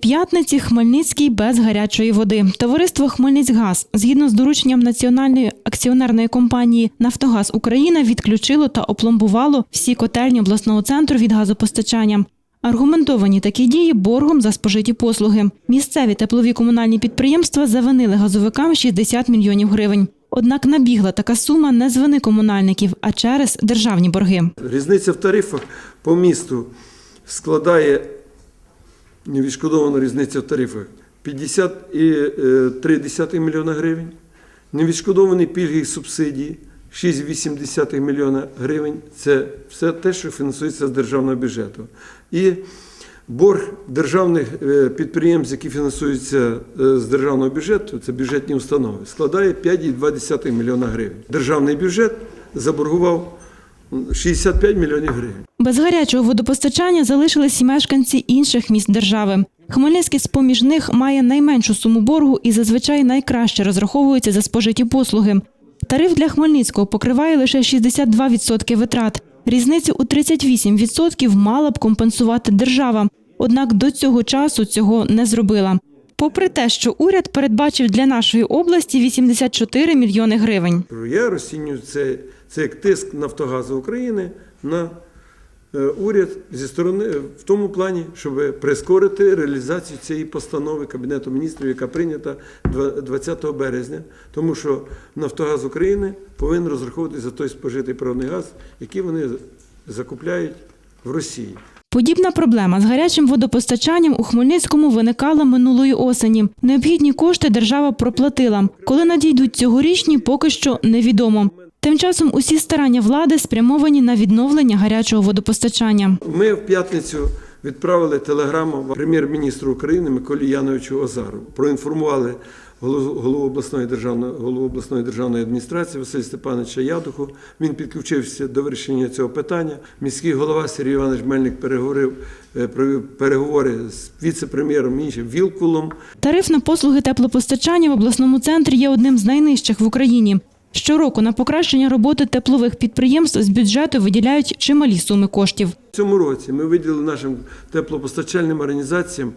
П'ятниці Хмельницький без гарячої води. Товариство Хмельницькгаз, згідно з дорученням національної акціонерної компанії Нафтогаз Україна, відключило та опломбувало всі котельні обласного центру від газопостачання. Аргументовані такі дії боргом за спожиті послуги. Місцеві теплові комунальні підприємства завинили газовикам 60 мільйонів гривень. Однак набігла така сума не з вини комунальників, а через державні борги. Різниця в тарифах по місту складає невідшкодована різниця в тарифах 50,3 мільйона гривень, невідшкодовані пільги і субсидії 6,8 мільйона гривень. Це все те, що фінансується з державного бюджету. І борг державних е, підприємств, які фінансуються е, з державного бюджету, це бюджетні установи, складає 5,2 мільйона гривень. Державний бюджет заборгував 65 мільйонів гривень. Без гарячого водопостачання залишились і мешканці інших міст держави. Хмельницький з-поміж них має найменшу суму боргу і зазвичай найкраще розраховується за спожиті послуги. Тариф для Хмельницького покриває лише 62% витрат. Різницю у 38% мала б компенсувати держава. Однак до цього часу цього не зробила. Попри те, що уряд передбачив для нашої області 84 мільйони гривень. Я розцінюю це, це як тиск Нафтогазу України на е, уряд зі сторони е, в тому плані, щоб прискорити реалізацію цієї постанови Кабінету міністрів, яка прийнята 20 березня, тому що Нафтогаз України повинен розраховувати за той спожитий природний газ, який вони закупляють в Росії. Подібна проблема з гарячим водопостачанням у Хмельницькому виникала минулої осені. Необхідні кошти держава проплатила. Коли надійдуть цьогорічні, поки що невідомо. Тим часом усі старання влади спрямовані на відновлення гарячого водопостачання. Ми в п'ятницю відправили телеграму прем'єр-міністру України Миколі Яновичу Озарову. Проінформували голову обласної державної голову обласної державної адміністрації Василя Степановича Ядуху. Він підключився до вирішення цього питання. Міський голова Сергій Іванович Мельник переговорив е, провів переговори з віце-прем'єром іншим Вілкулом. Тариф на послуги теплопостачання в обласному центрі є одним з найнижчих в Україні. Щороку на покращення роботи теплових підприємств з бюджету виділяють чималі суми коштів. В цьому році ми виділили нашим теплопостачальним організаціям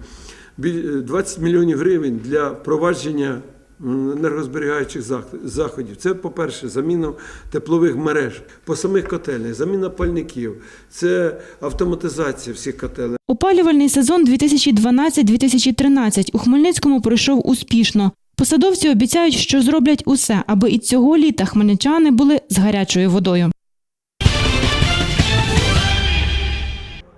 бі- 20 мільйонів гривень для впровадження енергозберігаючих зах- заходів. Це, по-перше, заміна теплових мереж по самих котельнях, заміна пальників, це автоматизація всіх котелень. Опалювальний сезон 2012-2013 у Хмельницькому пройшов успішно. Посадовці обіцяють, що зроблять усе, аби і цього літа хмельничани були з гарячою водою.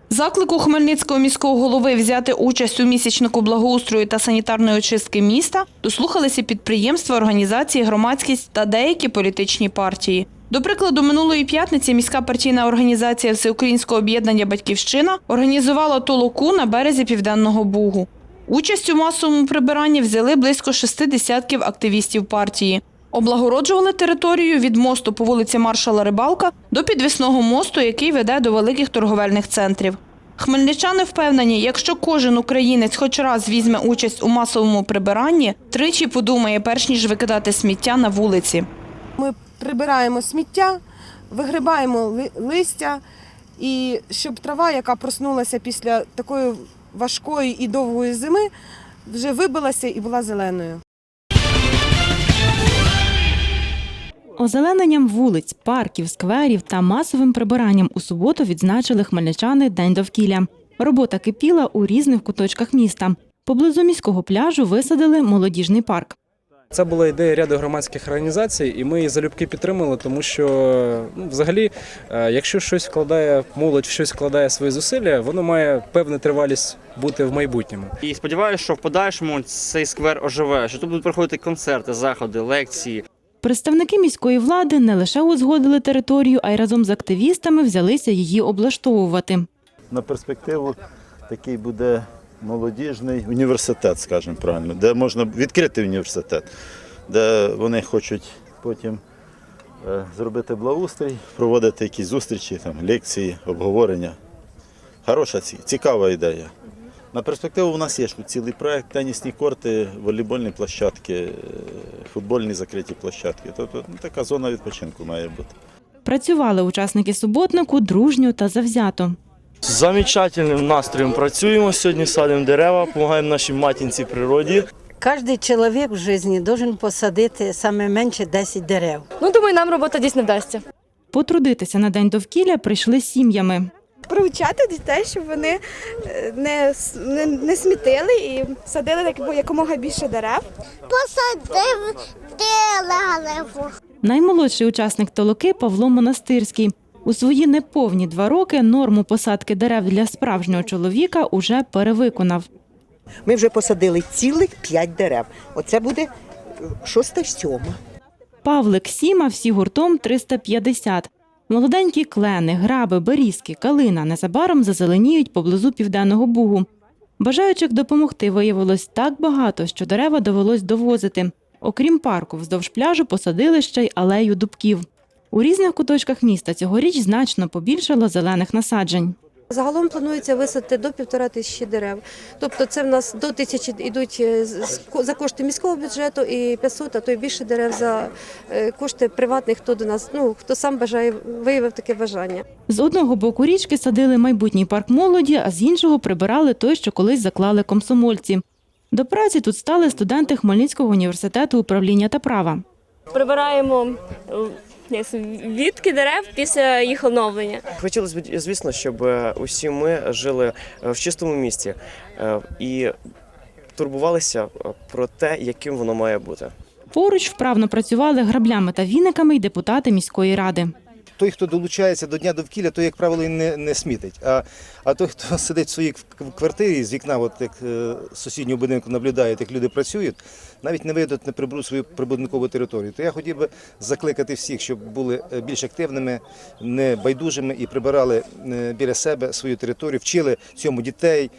Заклику Хмельницького міського голови взяти участь у місячнику благоустрою та санітарної очистки міста дослухалися підприємства, організації, громадськість та деякі політичні партії. До прикладу, минулої п'ятниці міська партійна організація Всеукраїнського об'єднання Батьківщина організувала толоку на березі Південного Бугу. Участь у масовому прибиранні взяли близько шести десятків активістів партії. Облагороджували територію від мосту по вулиці Маршала Рибалка до підвісного мосту, який веде до великих торговельних центрів. Хмельничани впевнені, якщо кожен українець хоч раз візьме участь у масовому прибиранні, тричі подумає, перш ніж викидати сміття на вулиці. Ми прибираємо сміття, вигрибаємо листя, і щоб трава, яка проснулася після такої важкої і довгої зими, вже вибилася і була зеленою. Озелененням вулиць, парків, скверів та масовим прибиранням у суботу відзначили хмельничани День довкілля. Робота кипіла у різних куточках міста. Поблизу міського пляжу висадили молодіжний парк. Це була ідея ряду громадських організацій, і ми її залюбки підтримали, тому що ну, взагалі, е, якщо щось вкладає молодь, щось вкладає свої зусилля, воно має певну тривалість бути в майбутньому. І сподіваюся, що в подальшому цей сквер оживе, що тут будуть проходити концерти, заходи, лекції. Представники міської влади не лише узгодили територію, а й разом з активістами взялися її облаштовувати. на перспективу такий буде молодіжний університет, скажімо правильно, де можна відкрити університет, де вони хочуть потім е, зробити благоустрій, проводити якісь зустрічі, там, лекції, обговорення. Хороша цікава ідея. На перспективу у нас є цілий проект, тенісні корти, волейбольні площадки, е, футбольні закриті площадки. Тобто ну, така зона відпочинку має бути. Працювали учасники суботнику дружньо та завзято. З замечательним настроєм працюємо сьогодні, садимо дерева, допомагаємо нашій матінці природі. Кожен чоловік в житті має посадити саме менше 10 дерев. Ну, думаю, нам робота дійсно вдасться. Потрудитися на день довкілля прийшли сім'ями. Привчати дітей, щоб вони е, не, не, не смітили і садили як- якомога більше дерев. посадив дерево. Наймолодший учасник толоки Павло Монастирський. У свої неповні два роки норму посадки дерев для справжнього чоловіка уже перевиконав. Ми вже посадили цілих п'ять дерев. Оце буде е, шоста сьома. Павлик Сіма всі гуртом 350. Молоденькі клени, граби, берізки, калина незабаром зазеленіють поблизу південного бугу. Бажаючих допомогти виявилось так багато, що дерева довелось довозити. Окрім парку, вздовж пляжу посадили ще й алею дубків. У різних куточках міста цьогоріч значно побільшало зелених насаджень. Загалом планується висадити до півтора тисячі дерев. Тобто це в нас до тисячі йдуть е, за кошти міського бюджету і 500, а то й більше дерев за е, кошти приватних, хто до нас, ну хто сам бажає, виявив таке бажання. З одного боку річки садили майбутній парк молоді, а з іншого прибирали той, що колись заклали комсомольці. До праці тут стали студенти Хмельницького університету управління та права. Прибираємо відки дерев після їх оновлення. Хотілося б, звісно, щоб е, усі ми жили е, в чистому місті е, і турбувалися про те, яким воно має бути. Поруч вправно працювали граблями та віниками й депутати міської ради. Той, хто долучається до дня довкілля, той, як правило, і не, не смітить. А, а той, хто сидить в своїй кв- квартирі з вікна, от як е, сусіднього будинку наблюдає, як люди працюють, навіть не вийдуть, не приберуть свою прибудинкову територію. То я хотів би закликати всіх, щоб були е, більш активними, не байдужими і прибирали е, біля себе свою територію, вчили цьому дітей.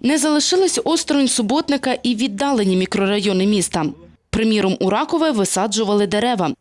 Не залишились осторонь суботника і віддалені мікрорайони міста. Приміром, у Ракове висаджували дерева.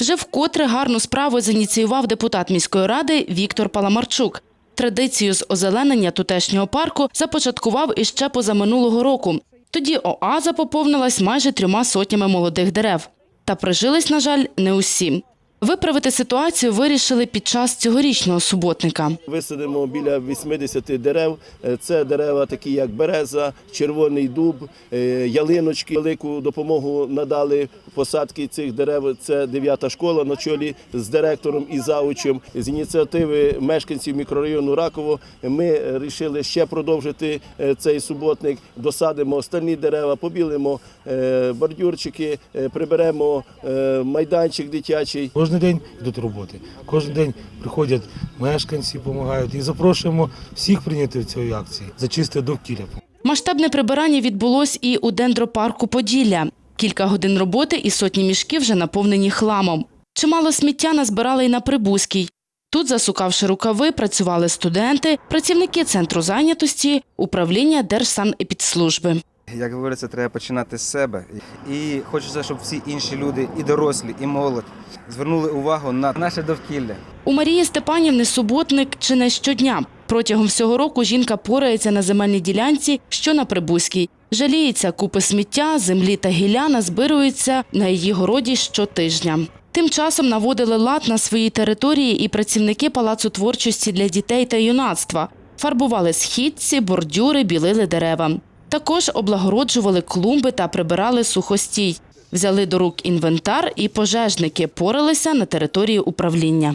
Вже вкотре гарну справу зініціював депутат міської ради Віктор Паламарчук. Традицію з озеленення тутешнього парку започаткував іще позаминулого року. Тоді оаза поповнилась майже трьома сотнями молодих дерев. Та прижились, на жаль, не усі. Виправити ситуацію вирішили під час цьогорічного суботника. Висадимо біля 80 дерев. Е, Це дерева, такі як береза, червоний дуб, е, ялиночки. Велику допомогу надали посадки цих дерев. Це дев'ята школа на чолі з директором і заучем. З ініціативи мешканців мікрорайону Раково ми вирішили ще продовжити е, цей суботник. Досадимо остальні дерева, побілимо е, бордюрчики, е, приберемо е, майданчик дитячий. Кожен день йдуть роботи, кожен день приходять мешканці, допомагають і запрошуємо всіх прийняти в цій акції за чисте довкілля. Масштабне прибирання відбулось і у дендропарку Поділля. Кілька годин роботи і сотні мішків вже наповнені хламом. Чимало сміття назбирали й на Прибузькій. Тут, засукавши рукави, працювали студенти, працівники центру зайнятості, управління Держсанепідслужби. Як говориться, треба починати з себе. І хочеться, щоб всі інші люди, і дорослі, і молодь, звернули увагу на наше довкілля. У Марії Степанівни суботник чи не щодня. Протягом всього року жінка порається на земельній ділянці, що на Прибузькій. Жаліється, купи сміття, землі та гілля назбируються на її городі щотижня. Тим часом наводили лад на своїй території і працівники Палацу творчості для дітей та юнацтва. Фарбували східці, бордюри, білили дерева. Також облагороджували клумби та прибирали сухостій. Взяли до рук інвентар і пожежники поралися на території управління.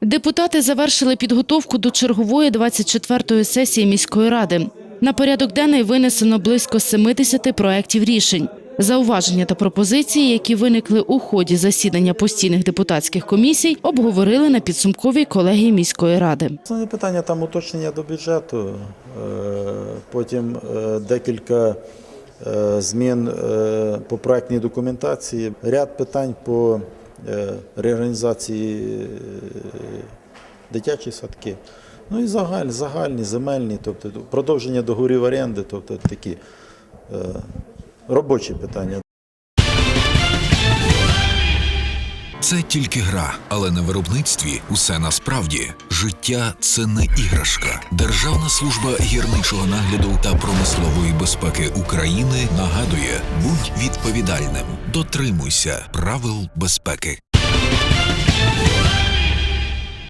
Депутати завершили підготовку до чергової 24-ї сесії міської ради. На порядок денний винесено близько 70 проєктів рішень. Зауваження та пропозиції, які виникли у ході засідання постійних депутатських комісій, обговорили на підсумковій колегії міської ради. Основне питання там уточнення до бюджету, е, потім е, декілька е, змін по проектній документації, ряд питань по реорганізації дитячі садки. Ну і загальні, загальні, земельні, тобто продовження договорів оренди, тобто такі робочі питання. Це тільки гра, але на виробництві усе насправді. Життя це не іграшка. Державна служба гірничого нагляду та промислової безпеки України нагадує: будь відповідальним, дотримуйся правил безпеки.